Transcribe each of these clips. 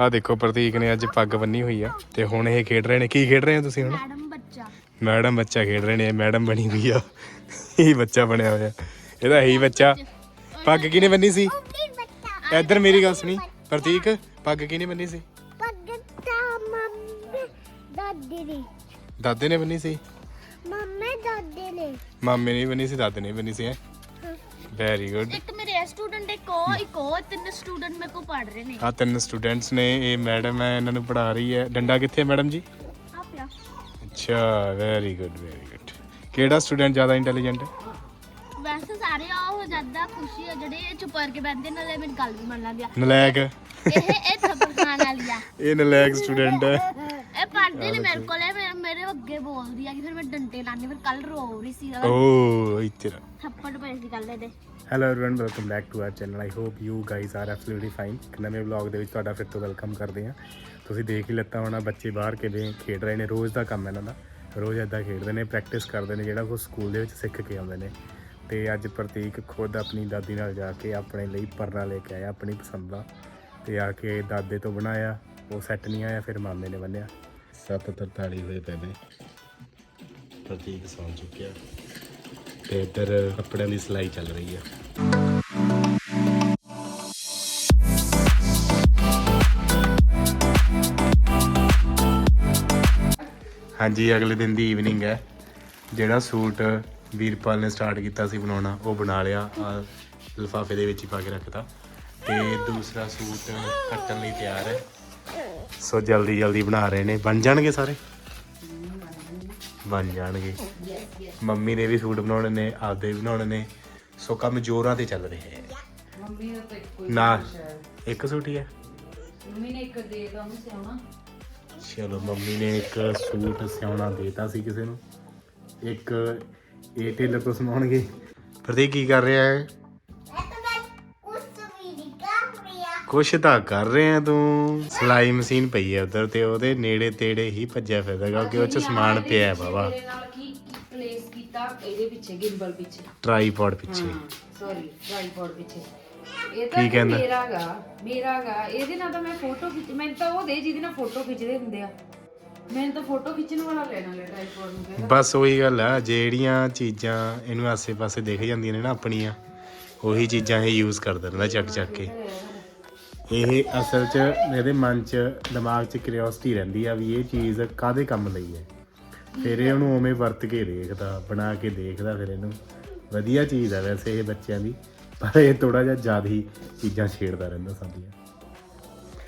ਆ ਦੇਖੋ ਪ੍ਰਤੀਕ ਨੇ ਅੱਜ ਪੱਗ ਬੰਨੀ ਹੋਈ ਆ ਤੇ ਹੁਣ ਇਹ ਖੇਡ ਰਹੇ ਨੇ। ਕੀ ਖੇਡ ਰਹੇ ਹੋ ਤੁਸੀਂ ਹੁਣ? ਮੈਡਮ ਬੱਚਾ। ਮੈਡਮ ਬੱਚਾ ਖੇਡ ਰਹੇ ਨੇ ਮੈਡਮ ਬਣੀ ਹੋਈ ਆ। ਇਹ ਬੱਚਾ ਬਣਿਆ ਹੋਇਆ। ਇਹਦਾ ਹੀ ਬੱਚਾ। ਪੱਗ ਕਿਹਨੇ ਬੰਨੀ ਸੀ? ਇੱਧਰ ਮੇਰੀ ਗੱਲ ਸੁਣੀ। ਪ੍ਰਤੀਕ ਪੱਗ ਕਿਹਨੇ ਬੰਨੀ ਸੀ? ਪੱਗਤਾ ਮੰਮੀ ਦਾਦੀ ਦੀ। ਦਾਦੇ ਨੇ ਬੰਨੀ ਸੀ? ਮੰਮੀ ਦਾਦੀ ਨੇ। ਮਾਮੇ ਨੇ ਬੰਨੀ ਸੀ ਦਾਦੇ ਨੇ ਬੰਨੀ ਸੀ ਹੈ? ਵੈਰੀ ਗੁੱਡ ਸਟੂਡੈਂਟ ਇੱਕ ਉਹ ਇੱਕ ਉਹ ਤਿੰਨ ਸਟੂਡੈਂਟ ਮੇਰੇ ਕੋਲ ਪੜ ਰਹੇ ਨੇ। ਆ ਤਿੰਨ ਸਟੂਡੈਂਟਸ ਨੇ ਇਹ ਮੈਡਮ ਹੈ ਇਹਨਾਂ ਨੂੰ ਪੜ੍ਹਾ ਰਹੀ ਹੈ। ਡੰਡਾ ਕਿੱਥੇ ਹੈ ਮੈਡਮ ਜੀ? ਆ ਪਿਆ। ਅੱਛਾ ਵੈਰੀ ਗੁੱਡ ਵੈਰੀ ਗੁੱਡ ਕਿਹੜਾ ਸਟੂਡੈਂਟ ਜ਼ਿਆਦਾ ਇੰਟੈਲੀਜੈਂਟ ਹੈ? ਵੈਸੇ ਸਾਰੇ ਆ ਹੋ ਜਾਂਦਾ ਖੁਸ਼ੀ ਆ ਜਿਹੜੇ ਚੁੱਪ ਕਰਕੇ ਬੈਠਦੇ ਨਾਲੇ ਮੇਰੀ ਗੱਲ ਵੀ ਮੰਨ ਲੈਂਦੇ ਆ। ਨਲਾਇਕ। ਇਹ ਇਹ ਥੱਪੜ ਖਾਣ ਵਾਲੀ ਆ। ਇਹ ਨਲਾਇਕ ਸਟੂਡੈਂਟ ਹੈ। ਇਹ ਪੜ੍ਹਦੇ ਨੇ ਮੇਰੇ ਕੋਲ ਇਹ ਮੇਰੇ- ਮੇਰੇ ਅੱਗੇ ਬੋਲਦੀ ਆ ਕਿ ਫਿਰ ਮੈਂ ਡੰਡੇ ਲਾਣੇ ਫਿਰ ਕੱਲ ਰੋ ਰਹੀ ਸੀ ਉਹਦਾ ਓ ਇੱਥੇ ਥੱਪੜ ਪਏ ਸੀ ਕੱਲ ਇਹਦੇ hello everyone welcome back to our channel I hope you guys are absolutely fine ਇੱਕ ਨਵੇਂ ਵਲੌਗ ਦੇ ਵਿੱਚ ਤੁਹਾਡਾ ਫਿਰ ਤੋਂ ਵੈਲਕਮ ਕਰਦੇ ਹਾਂ ਤੁਸੀਂ ਦੇਖ ਹੀ ਲੱਤਾ ਹੋਣਾ ਬੱਚੇ ਬਾਹਰ ਕਿਵੇਂ ਖੇਡ ਰਹੇ ਨੇ ਰੋਜ਼ ਦਾ ਕੰਮ ਹੈ ਇਹਨਾਂ ਦਾ ਰੋਜ਼ ਇਦਾਂ ਖੇਡਦੇ ਨੇ ਪ੍ਰੈਕਟਿਸ ਕਰਦੇ ਨੇ ਜਿਹੜਾ ਉਹ ਸਕੂਲ ਦੇ ਵਿੱਚ ਸਿੱਖ ਕੇ ਆਉਂਦੇ ਨੇ ਤੇ ਅੱਜ ਪ੍ਰਤੀਕ ਖੁਦ ਆਪਣੀ ਦਾਦੀ ਨਾਲ ਜਾ ਕੇ ਆਪਣੇ ਲਈ ਪਰਨਾ ਲੈ ਕੇ ਆਇਆ ਆਪਣੀ ਪਸੰਦ ਦਾ ਤੇ ਆ ਕੇ ਦਾਦੇ ਤੋਂ ਬਣਾਇਆ ਉਹ ਸੈੱਟ ਨਹੀਂ ਆਇਆ ਫਿਰ ਮਾਮੇ ਨੇ ਬੰਨਿਆ 7:43 ਹੋਏ ਪਏ ਨੇ। ਪ੍ਰਤੀਕ ਸੌਂ ਚੁੱਕਿਆ ਤੇ ਇੱਧਰ ਕੱਪੜਿਆਂ ਦੀ ਸਿਲਾਈ ਚੱਲ ਰਹੀ ਹੈ ਹਾਂਜੀ ਅਗਲੇ ਦਿਨ ਦੀ ਈਵਨਿੰਗ ਹੈ। ਜਿਹੜਾ ਸੂਟ ਵੀਰਪਾਲ ਨੇ ਸਟਾਰਟ ਕੀਤਾ ਸੀ ਬਣਾਉਣਾ ਉਹ ਬਣਾ ਲਿਆ। ਆ ਲਿਫਾਫੇ ਦੇ ਵਿੱਚ ਹੀ ਪਾ ਕੇ ਰੱਖਤਾ। ਤੇ ਦੂਸਰਾ ਸੂਟ ਕੱਟਣ ਲਈ ਤਿਆਰ ਹੈ। ਸੋ ਜਲਦੀ ਜਲਦੀ ਬਣਾ ਰਹੇ ਨੇ। ਬਣ ਜਾਣਗੇ ਸਾਰੇ? ਬਣ ਜਾਣਗੇ। ਮੰਮੀ ਨੇ ਵੀ ਸੂਟ ਬਣਾਉਣੇ ਨੇ ਆਪਦੇ ਵੀ ਬਣਾਉਣੇ ਨੇ। ਸੋ ਕੰਮ ਜ਼ੋਰਾਂ ਤੇ ਚੱਲ ਰਿਹਾ ਹੈ। ਮੰਮੀ ਦਾ ਤਾਂ ਇੱਕੋ ਹੀ ਨਾ ਇੱਕ ਸੂਟ ਹੀ ਹੈ? ਮੰਮੀ ਨੇ ਇੱਕ ਦੇ ਉਹਨੂੰ ਸਿਆਉਣਾ ਚਲੋ ਮੰਮੀ ਨੇ ਇੱਕ ਸੂਟ ਸਿਆਉਣਾ ਦੇਤਾ ਸੀ ਕਿਸੇ ਨੂੰ। ਇੱਕ ਇਹ ਟੇਲਰ ਤੋਂ ਸਮਾਉਣਗੇ। ਪ੍ਰਤੀਕ ਕੀ ਕਰ ਰਿਹਾ ਹੈ? ਕੁਛ ਤਾਂ ਕਰ ਰਹੇ ਆ ਤੂੰ। ਸਲਾਈ ਮਸ਼ੀਨ ਪਈ ਹੈ ਉਧਰ ਤੇ ਉਹਦੇ ਨੇੜੇ ਤੇੜੇ ਹੀ ਭੱਜਿਆ ਫਿਰਦਾ ਕਿਉਂਕਿ ਉਹ ਚ ਸਮਾਨ ਪਿਆ ਹੈ ਬਾਬਾ ਮੇਰੇ ਨਾਲ ਕੀ ਪਲੇਸ ਕੀਤਾ ਇਹਦੇ ਪਿੱਛੇ ਗਿੰਬਲ ਪਿੱਛੇ। ਟਰਾਈਪੋਡ ਪਿੱਛੇ। ਸੌਰੀ ਟ੍ਰਾਈਪੋਡ ਪਿੱਛੇ। ਇਹ ਕੀ ਤਾਂ ਕਹਿੰਦਾ? ਮੇਰਾਗਾ ਮੇਰਾਗਾ ਇਹਦੇ ਨਾਲ ਤਾਂ ਮੈਂ ਫੋਟੋ ਖਿੱਚ ਮੈਨੂੰ ਤਾਂ ਉਹ ਦੇ ਜਿਹਦੇ ਨਾਲ ਫੋਟੋ ਖਿੱਚਦੇ ਹੁੰਦੇ ਆ। ਮੈਨੂੰ ਤਾਂ ਫੋਟੋ ਖਿੱਚਣ ਵਾਲਾ ਲੈਣਾ ਲੈ ਟ੍ਰਾਈਪੋਡ ਨੂੰ ਕਹਿੰਦਾ। ਬਸ ਉਹੀ ਗੱਲ ਆ ਜਿਹੜੀਆਂ ਚੀਜ਼ਾਂ ਇਹਨੂੰ ਆਸੇ-ਪਾਸੇ ਦਿਖ ਜਾਂਦੀਆਂ ਨੇ ਨਾ ਆਪਣੀਆਂ ਉਹੀ ਚੀਜ਼ਾਂ ਇਹ ਯੂਜ਼ ਕਰਦਾ ਰਹਿੰਦਾ ਚੱਕ ਚੱਕ ਕੇ ਇਹ ਅਸਲ 'ਚ ਇਹਦੇ ਮਨ 'ਚ ਦਿਮਾਗ 'ਚ ਕਿਉਰਿਓਸਿਟੀ ਰਹਿੰਦੀ ਆ ਵੀ ਇਹ ਚੀਜ਼ ਕਾਦੇ ਕੰਮ ਲਈ ਹੈ। ਫਿਰ ਇਹ ਉਹਨੂੰ ਉਵੇਂ ਵਰਤ ਕੇ ਦੇਖਦਾ ਬਣਾ ਕੇ ਦੇਖਦਾ ਫਿਰ ਇਹਨੂੰ। ਵਧੀਆ ਚੀਜ਼ ਆ ਵੈਸੇ ਇਹ ਬੱਚਿਆਂ ਦੀ ਪਰ ਇਹ ਥੋੜਾ ਜਿਹਾ ਜ਼ਿਆਦਾ ਹੀ ਚੀਜ਼ਾਂ ਛੇੜਦਾ ਰਹਿੰਦਾ ਸਾਡੀਆਂ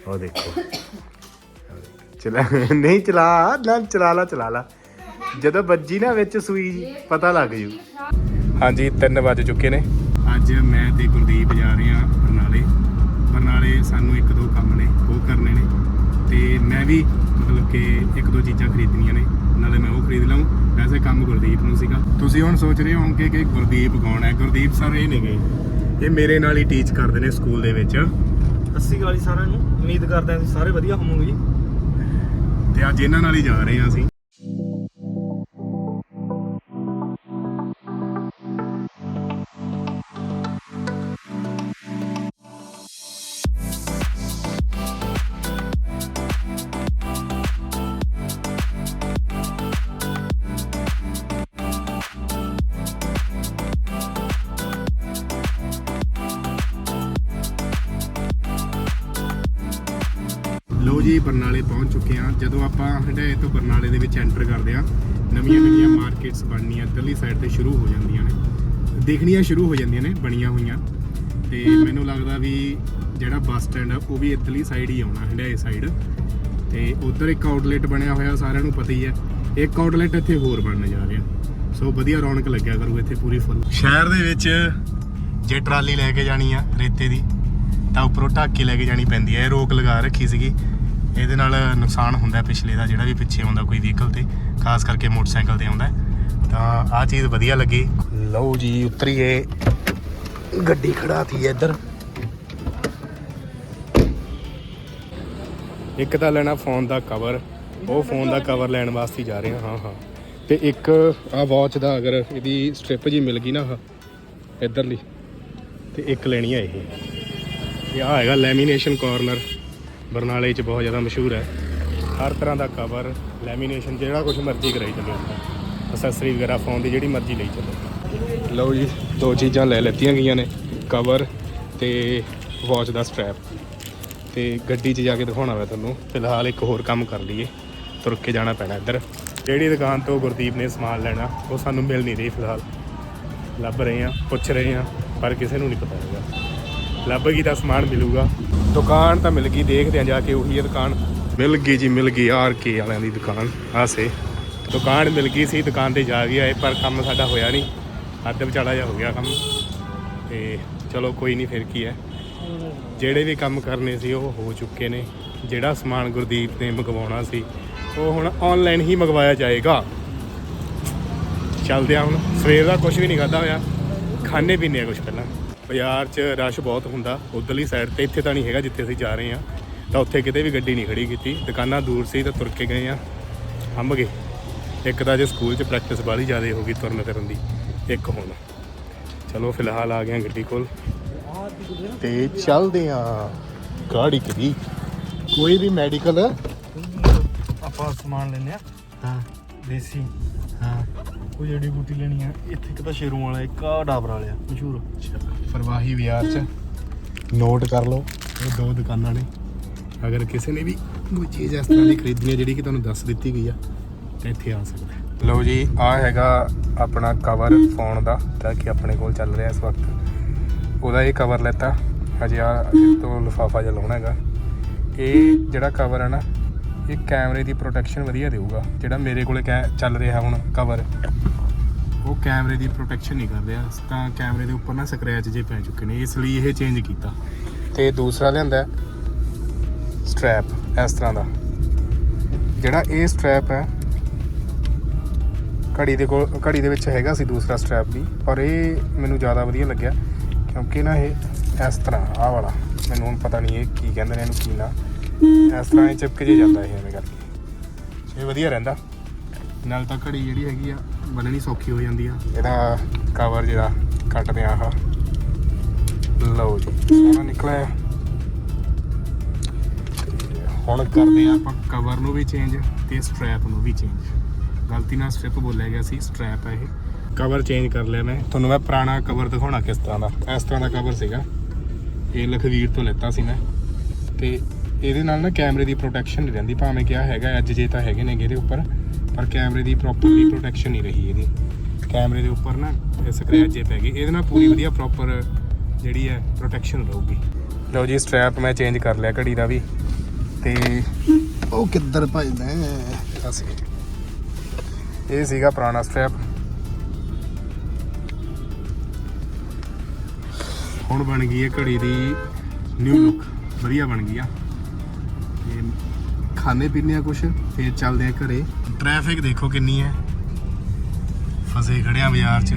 ਉਹ ਦੇਖੋ। ਚਲਾ ਨਹੀਂ ਚਲਾ ਨਾ ਚਲਾ ਲਾ ਚਲਾ ਲਾ। ਜਦੋਂ ਵੱਜੀ ਨਾ ਵਿੱਚ ਸੂਈ ਜੀ, ਪਤਾ ਲੱਗ ਜੂ। ਹਾਂਜੀ 3 ਵਜ ਚੁੱਕੇ ਨੇ। ਅੱਜ ਮੈਂ ਤੇ ਗੁਰਦੀਪ ਜਾ ਰਹੇ ਹਾਂ ਵੀ ਮਤਲਬ ਕਿ ਇੱਕ ਦੋ ਚੀਜ਼ਾਂ ਖਰੀਦਣੀਆਂ ਨੇ ਨਾਲੇ ਮੈਂ ਉਹ ਖਰੀਦ ਲਵਾਂ ਵੈਸੇ ਕੰਮ ਗੁਰਦੀਪ ਨੂੰ ਸੀਗਾ। ਤੁਸੀਂ ਹੁਣ ਸੋਚ ਰਹੇ ਹੋਵੋਗੇ ਕਿ ਗੁਰਦੀਪ ਕੌਣ ਹੈ? ਗੁਰਦੀਪ ਸਰ ਇਹ ਨੇਗੇ। ਇਹ ਮੇਰੇ ਨਾਲ ਹੀ ਟੀਚ ਕਰਦੇ ਨੇ ਸਕੂਲ ਦੇ ਵਿੱਚ। ਸਤਿ ਸ਼੍ਰੀ ਅਕਾਲ ਜੀ ਸਾਰਿਆਂ ਨੂੰ। ਉਮੀਦ ਕਰਦੇ ਹਾਂ ਤੁਸੀਂ ਸਾਰੇ ਵਧੀਆ ਹੋਵੋਗੇ। ਤੇ ਅੱਜ ਇਹਨਾਂ ਨਾਲ ਹੀ ਜਾ ਰਹੇ ਹਾਂ ਅਸੀਂ। ਬਰਨਾਲੇ ਪਹੁੰਚ ਚੁੱਕੇ ਹਾਂ। ਜਦੋਂ ਆਪਾਂ ਹੰਡਾਏ ਤੋਂ ਬਰਨਾਲੇ ਦੇ ਵਿੱਚ ਐਂਟਰ ਕਰਦੇ ਹਾਂ ਨਵੀਆਂ ਨਵੀਆਂ ਮਾਰਕੀਟਸ ਬਣਨੀਆਂ ਇੱਧਰਲੀ ਸਾਈਡ ਤੇ ਸ਼ੁਰੂ ਹੋ ਜਾਂਦੀਆਂ ਨੇ। ਦੇਖਣੀਆਂ ਸ਼ੁਰੂ ਹੋ ਜਾਂਦੀਆਂ ਨੇ ਬਣੀਆਂ ਹੋਈਆਂ। ਤੇ ਮੈਨੂੰ ਲੱਗਦਾ ਵੀ ਜਿਹੜਾ ਬੱਸ ਸਟੈਂਡ ਆ ਉਹ ਵੀ ਇੱਧਰਲੀ ਸਾਈਡ ਹੀ ਆਉਣਾ ਹੰਡਾਏ ਸਾਈਡ ਤੇ ਉਧਰ ਇੱਕ ਆਊਟਲੈਟ ਬਣਿਆ ਹੋਇਆ ਸਾਰਿਆਂ ਨੂੰ ਪਤਾ ਹੀ ਹੈ। ਇੱਕ ਆਊਟਲੈਟ ਇੱਥੇ ਹੋਰ ਬਣਨ ਜਾ ਰਿਹਾ। ਸੋ ਵਧੀਆ ਰੌਣਕ ਲੱਗਿਆ ਕਰੂ ਇੱਥੇ ਪੂਰੀ ਫੁੱਲ ਸ਼ਹਿਰ ਦੇ ਵਿੱਚ ਜੇ ਟਰਾਲੀ ਲੈ ਕੇ ਜਾਣੀ ਆ ਰੇਤੇ ਦੀ ਤਾਂ ਉੱਪਰੋਂ ਢੱਕ ਲੈ ਕੇ ਜਾਣੀ ਪੈਂਦੀ ਹੈ ਇਹ ਰੋਕ ਲਗਾ ਰੱਖੀ ਸੀਗੀ। ਇਹਦੇ ਨਾਲ ਨੁਕਸਾਨ ਹੁੰਦਾ ਪਿਛਲੇ ਦਾ, ਜਿਹੜਾ ਵੀ ਪਿੱਛੇ ਆਉਂਦਾ ਕੋਈ ਵਹੀਕਲ ਤੇ, ਖਾਸ ਕਰਕੇ ਮੋਟਰਸਾਈਕਲ ਤੇ ਆਉਂਦਾ ਤਾਂ ਆਹ ਚੀਜ਼ ਵਧੀਆ ਲੱਗੀ। ਲਓ ਜੀ, ਉਤਰੀਏ। ਗੱਡੀ ਖੜਾਤੀ ਹੈ ਇੱਧਰ। ਇੱਕ ਤਾਂ ਲੈਣਾ ਫੋਨ ਦਾ ਕਵਰ ਉਹ ਫੋਨ ਦਾ ਕਵਰ ਲੈਣ ਵਾਸਤੇ ਜਾ ਰਹੇ ਹਾਂ ਹਾਂ ਹਾਂ। ਤੇ ਇੱਕ ਆ ਵਾਚ ਦਾ ਅਗਰ ਇਹਦੀ ਸਟ੍ਰਿਪ ਜੀ ਮਿਲ ਗਈ ਨਾ ਆਹ, ਇੱਧਰਲੀ, ਤੇ ਇੱਕ ਲੈਣੀ ਹੈ ਇਹ। ਇਹ ਆ ਹੈਗਾ ਲੈਮੀਨੇਸ਼ਨ ਕਾਰਨਰ ਬਰਨਾਲੇ 'ਚ ਬਹੁਤ ਜ਼ਿਆਦਾ ਮਸ਼ਹੂਰ ਹੈ। ਹਰ ਤਰ੍ਹਾਂ ਦਾ ਕਵਰ ਲੈਮੀਨੇਸ਼ਨ ਜਿਹੜਾ ਕੁਝ ਮਰਜ਼ੀ ਕਰਾਈ ਚੱਲੋ ਅਸੈਸਰੀ ਵਗੈਰਾ ਫੋਨ ਦੀ ਜਿਹੜੀ ਮਰਜ਼ੀ ਲਈ ਚੱਲੋ। ਲਓ ਜੀ ਦੋ ਚੀਜ਼ਾਂ ਲੈ ਲੈਤੀਆਂ ਗਈਆਂ ਨੇ ਕਵਰ ਤੇ ਵਾਚ ਦਾ ਸਟ੍ਰੈਪ ਤੇ ਗੱਡੀ 'ਚ ਜਾ ਕੇ ਦਿਖਾਉਣਾ ਮੈਂ ਤੁਹਾਨੂੰ। ਫਿਲਹਾਲ ਇੱਕ ਹੋਰ ਕੰਮ ਕਰ ਲਈਏ ਤੁਰ ਕੇ ਜਾਣਾ ਪੈਣਾ ਇੱਧਰ। ਜਿਹੜੀ ਦੁਕਾਨ ਤੋਂ ਗੁਰਦੀਪ ਨੇ ਸਮਾਨ ਲੈਣਾ ਉਹ ਸਾਨੂੰ ਮਿਲ ਨਹੀਂ ਰਹੀ ਫਿਲਹਾਲ। ਲੱਭ ਰਹੇ ਆ ਪੁੱਛ ਰਹੇ ਆ ਪਰ ਕਿਸੇ ਨੂੰ ਨਹੀਂ ਪਤਾ ਹੈਗਾ। ਲੱਭ ਗਈ ਤਾਂ ਸਮਾਨ ਮਿਲੂਗਾ। ਦੁਕਾਨ ਤਾਂ ਮਿਲ ਗਈ ਦੇਖਦੇ ਆ ਜਾ ਕੇ ਉਹੀ ਹੈ ਦੁਕਾਨ। ਮਿਲ ਗਈ ਜੀ ਮਿਲ ਗਈ ਆਰ ਕੇ ਵਾਲਿਆਂ ਦੀ ਦੁਕਾਨ ਆਸੇ ਦੁਕਾਨ ਮਿਲ ਗਈ ਸੀ ਦੁਕਾਨ ਤੇ ਜਾ ਆਏ ਪਰ ਕੰਮ ਸਾਡਾ ਹੋਇਆ ਨਹੀਂ। ਅੱਧ ਵਿਚਾਲਾ ਜਾ ਹੋ ਗਿਆ ਕੰਮ। ਤੇ ਚਲੋ ਕੋਈ ਨਹੀਂ ਫਿਰ ਕੀ ਹੈ। ਜਿਹੜੇ ਵੀ ਕੰਮ ਕਰਨੇ ਸੀ ਉਹ ਹੋ ਚੁੱਕੇ ਨੇ। ਜਿਹੜਾ ਸਮਾਨ ਗੁਰਦੀਪ ਨੇ ਮੰਗਵਾਉਣਾ ਸੀ ਉਹ ਹੁਣ ਆਨਲਾਈਨ ਹੀ ਮੰਗਵਾਇਆ ਜਾਏਗਾ। ਚੱਲਦੇ ਆ ਹੁਣ। ਸਵੇਰ ਦਾ ਕੁਝ ਵੀ ਨਹੀਂ ਖਾਦਾ ਹੋਇਆ। ਖਾਣੇ ਪੀਣੇ ਆ ਕੁਝ ਪਹਿਲਾਂ। ਬਾਜ਼ਾਰ 'ਚ ਰਸ਼ ਬਹੁਤ ਹੁੰਦਾ ਉਧਰਲੀ ਸਾਈਡ ਤੇ ਇੱਥੇ ਤਾਂ ਨਹੀਂ ਹੈਗਾ ਜਿੱਥੇ ਅਸੀਂ ਜਾ ਰਹੇ ਆ ਤਾਂ ਉੱਥੇ ਕਿਤੇ ਵੀ ਗੱਡੀ ਨਹੀਂ ਖੜੀ ਕੀਤੀ। ਦੁਕਾਨਾਂ ਦੂਰ ਸੀ ਤਾਂ ਤੁਰ ਕੇ ਗਏ ਆ ਹੰਭ ਗਏ। ਇੱਕ ਤਾਂ ਜੇ ਸਕੂਲ 'ਚ ਪ੍ਰੈਕਟਿਸ ਬਾਹਲੀ ਜ਼ਿਆਦਾ ਹੋ ਗਈ ਤੁਰਨ ਫਿਰਨ ਦੀ। ਇੱਕ ਹੁਣ। ਚਲੋ ਫਿਲਹਾਲ ਆ ਗਏ ਆ ਗੱਡੀ ਕੋਲ। ਤੇ ਚੱਲਦੇ ਆ ਗਾੜੀ ਕਰੀ ਕੋਈ ਵੀ ਮੈਡੀਕਲ ਆਪਾਂ ਸਮਾਨ ਲੈਨੇ ਆ ਹਾਂ। ਦੇਸੀ। ਹਾਂ। ਕੋਈ ਜੜੀ ਬੂਟੀ ਲੈਣੀ ਆ ਇੱਥੇ ਇੱਕ ਤਾਂ ਸ਼ੇਰੋਂ ਵਾਲਾ ਇੱਕ ਆ ਡਾਬਰ ਵਾਲਿਆ ਮਸ਼ਹੂਰ। ਪ੍ਰਵਾਹੀ ਵਿਆਰ ਚ। ਨੋਟ ਕਰ ਲਓ। ਇਹ ਦੋ ਦੁਕਾਨਾਂ ਨੇ। ਅਗਰ ਕਿਸੇ ਨੇ ਵੀ ਕੋਈ ਚੀਜ਼ ਇਸ ਤਰ੍ਹਾਂ ਦੀ ਖਰੀਦਣੀ ਹੈ ਜਿਹੜੀ ਕਿ ਤੁਹਾਨੂੰ ਦੱਸ ਦਿੱਤੀ ਗਈ ਆ ਤਾਂ ਇੱਥੇ ਆ ਸਕਦਾ। ਲਓ ਜੀ ਆ ਹੈਗਾ ਆਪਣਾ ਕਵਰ ਫੋਨ ਦਾ ਤਾਂ ਕਿ ਆਪਣੇ ਕੋਲ ਚੱਲ ਰਿਹਾ ਇਸ ਵਕਤ। ਉਹਦਾ ਇਹ ਕਵਰ ਲੈਤਾ। ਹਜੇ ਆ ਤੋਂ ਲਿਫਾਫਾ ਜਿਹਾ ਲਾਉਣਾ ਹੈਗਾ। ਇਹ ਜਿਹੜਾ ਕਵਰ ਹੈ ਨਾ ਇਹ ਕੈਮਰੇ ਦੀ ਪ੍ਰੋਟੈਕਸ਼ਨ ਵਧੀਆ ਦੇਊਗਾ, ਜਿਹੜਾ ਮੇਰੇ ਕੋਲੇ ਕੈ- ਚੱਲ ਰਿਹਾ ਹੁਣ ਕਵਰ ਉਹ ਕੈਮਰੇ ਦੀ ਪ੍ਰੋਟੈਕਸ਼ਨ ਨਹੀਂ ਕਰ ਰਿਹਾ, ਤਾਂ ਕੈਮਰੇ ਦੇ ਉੱਪਰ ਨਾ ਸਕ੍ਰੈਚ ਜੇ ਪੈ ਚੁੱਕੇ ਨੇ, ਇਸ ਲਈ ਇਹ ਚੇਂਜ ਕੀਤਾ। ਤੇ ਦੂਸਰਾ ਲਿਆਂਦਾ ਸਟ੍ਰੈਪ ਇਸ ਤਰ੍ਹਾਂ ਦਾ। ਜਿਹੜਾ ਇਹ ਸਟ੍ਰੈਪ ਹੈ, ਘੜੀ ਦੇ ਕੋਲ, ਘੜੀ ਦੇ ਵਿੱਚ ਹੈਗਾ ਸੀ ਦੂਸਰਾ ਸਟ੍ਰੈਪ ਵੀ, ਪਰ ਇਹ ਮੈਨੂੰ ਜ਼ਿਆਦਾ ਵਧੀਆ ਲੱਗਿਆ, ਕਿਉਂਕਿ ਨਾ ਇਹ ਇਸ ਤਰ੍ਹਾਂ, ਆਹ ਵਾਲਾ। ਮੈਨੂੰ ਹੁਣ ਪਤਾ ਨਹੀਂ ਇਹ ਕੀ ਕਹਿੰਦੇ ਨੇ, ਇਹਨੂੰ ਕੀ ਨਾ। ਇਸ ਤਰ੍ਹਾਂ ਇਹ ਚਿਪਕ ਜੇ ਜਾਂਦਾ ਇਹ ਐਵੇਂ ਕਰਕੇ। ਇਹ ਵਧੀਆ ਰਹਿੰਦਾ। ਨਾਲ ਤਾਂ ਘੜੀ ਜਿਹੜੀ ਹੈਗੀ ਆ ਬੰਨਣੀ ਸੌਖੀ ਹੋ ਜਾਂਦੀ ਆ। ਇਹਦਾ ਕਵਰ ਜਿਹੜਾ ਕੱਟਦੇ ਆ ਆਹ। ਲਓ ਜੀ ਸੋਹਣਾ ਨਿਕਲਿਆ। ਹੁਣ ਕਰਦੇ ਆ ਆਪਾਂ ਕਵਰ ਨੂੰ ਵੀ ਚੇਂਜ ਤੇ ਸਟ੍ਰੈਪ ਨੂੰ ਵੀ ਚੇਂਜ ਗਲਤੀ ਨਾਲ ਸਟ੍ਰਿਪ ਬੋਲਿਆ ਗਿਆ ਸੀ ਸਟ੍ਰੈਪ ਹੈ ਇਹ। ਕਵਰ ਚੇਂਜ ਕਰ ਲਿਆ ਮੈਂ। ਤੁਹਾਨੂੰ ਮੈਂ ਪੁਰਾਣਾ ਕਵਰ ਦਿਖਾਉਣਾ ਕਿਸ ਤਰ੍ਹਾਂ ਦਾ। ਇਸ ਤਰ੍ਹਾਂ ਦਾ ਕਵਰ ਸੀਗਾ। ਇਹ ਲਖਵੀਰ ਤੋਂ ਲੈਤਾ ਸੀ ਮੈਂ। ਤੇ ਇਹਦੇ ਨਾਲ ਨਾ ਕੈਮਰੇ ਦੀ ਪ੍ਰੋਟੈਕਸ਼ਨ ਨਹੀਂ ਰਹਿੰਦੀ ਭਾਵੇਂ ਕਿਹਾ ਹੈਗਾ ਅੱਜ ਜੇ ਤਾਂ ਹੈਗੇ ਨੇਗੇ ਇਹਦੇ ਉੱਪਰ ਪਰ ਕੈਮਰੇ ਦੀ ਪ੍ਰੋਪਰਲੀ ਪ੍ਰੋਟੈਕਸ਼ਨ ਨਹੀਂ ਰਹੀ ਇਹਦੀ। ਕੈਮਰੇ ਦੇ ਉੱਪਰ ਨਾ ਸਕ੍ਰੈਚ ਜੇ ਪੈ ਗਏ ਇਹਦੇ ਨਾਲ ਪੂਰੀ ਵਧੀਆ ਪ੍ਰੋਪਰ ਜਿਹੜੀ ਹੈ ਪ੍ਰੋਟੈਕਸ਼ਨ ਰਹੂਗੀ। ਲਓ ਜੀ ਸਟ੍ਰੈਪ ਮੈਂ ਚੇਂਜ ਕਰ ਲਿਆ ਘੜੀ ਦਾ ਵੀ ਤੇ ਉਹ ਕਿੱਧਰ ਭਜਦਾ ਅਸੀਂ ਇਹ ਸੀਗਾ ਪੁਰਾਣਾ ਸਟ੍ਰੈਪ ਹੁਣ ਬਣ ਗਈ ਹੈ ਘੜੀ ਦੀ ਨਿਊ ਲੁੱਕ ਵਧੀਆ ਬਣ ਗਈ ਆ। ਤੇ ਖਾਣੇ ਪੀਣੇ ਆ ਕੁਛ, ਫੇਰ ਚੱਲਦੇ ਆ ਘਰੇ। ਟ੍ਰੈਫਿਕ ਦੇਖੋ ਕਿੰਨੀ ਹੈ। ਫਸੇ ਖੜਿਆ ਬਾਜ਼ਾਰ 'ਚ।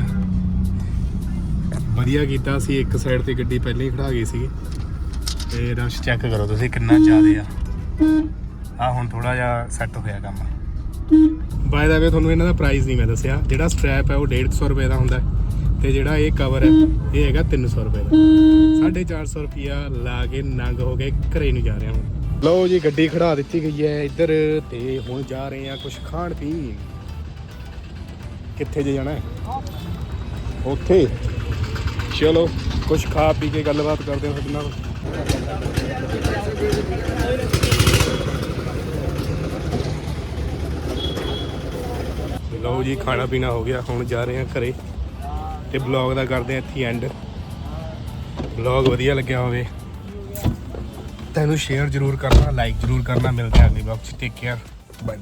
ਵਧੀਆ ਕੀਤਾ ਸੀ ਇੱਕ ਸਾਈਡ ਤੇ ਗੱਡੀ ਪਹਿਲਾਂ ਹੀ ਖੜਾ ਗਈ ਸੀ ਤੇ ਰਸ਼ ਚੈੱਕ ਕਰੋ ਤੁਸੀਂ ਕਿੰਨਾ ਜ਼ਿਆਦਾ ਆ। ਆ ਹੁਣ ਥੋੜਾ ਜਿਹਾ ਸੈੱਟ ਹੋਇਆ ਕੰਮ। ਬਾਏ ਦਾ ਵੇ ਤੁਹਾਨੂੰ ਇਹਨਾਂ ਦਾ ਪ੍ਰਾਈਸ ਨਹੀਂ ਮੈਂ ਦੱਸਿਆ। ਜਿਹੜਾ ਸਟ੍ਰੈਪ ਹੈ ਉਹ 150 ਰੁਪਏ ਦਾ ਹੁੰਦਾ ਹੈ। ਤੇ ਜਿਹੜਾ ਇਹ ਕਵਰ ਹੈ, ਇਹ ਹੈਗਾ 300 ਰੁਪਏ ਦਾ। 450 ਰੁਪਿਆ ਲਾ ਕੇ ਨੰਗ ਹੋ ਕੇ ਘਰੇ ਨੂੰ ਜਾ ਰਿਹਾ ਹੁਣ ਲਓ ਜੀ, ਗੱਡੀ ਖੜਾ ਦਿੱਤੀ ਗਈ ਹੈ ਇੱਧਰ ਤੇ ਹੁਣ ਜਾ ਰਹੇ ਆ ਕੁਝ ਖਾਣ ਪੀਣ। ਕਿੱਥੇ ਜੇ ਜਾਣਾ ਉੱਥੇ। ਚਲੋ ਕੁਝ ਖਾ ਪੀ ਕੇ ਗੱਲਬਾਤ ਕਰਦੇ ਹਾਂ ਤੁਹਾਡੇ ਨਾਲ। ਲਓ ਜੀ, ਖਾਣਾ ਪੀਣਾ ਹੋ ਗਿਆ। ਹੁਣ ਜਾ ਰਹੇ ਹਾਂ ਘਰੇ ਤੇ ਬਲੌਗ ਦਾ ਕਰਦੇ ਹਾਂ ਇੱਥੇ ਐਂਡ ਬਲੌਗ ਵਧੀਆ ਲੱਗਿਆ ਹੋਵੇ। ਤੈਨੂੰ ਸ਼ੇਅਰ ਜ਼ਰੂਰ ਕਰਨਾ ਲਾਈਕ ਜ਼ਰੂਰ ਕਰਨਾ, ਮਿਲਦੇ ਹਾਂ ਅਗਲੀ ਬਲੌਗ 'ਚ ਟੇਕ ਕੇਅਰ ਬਾਏ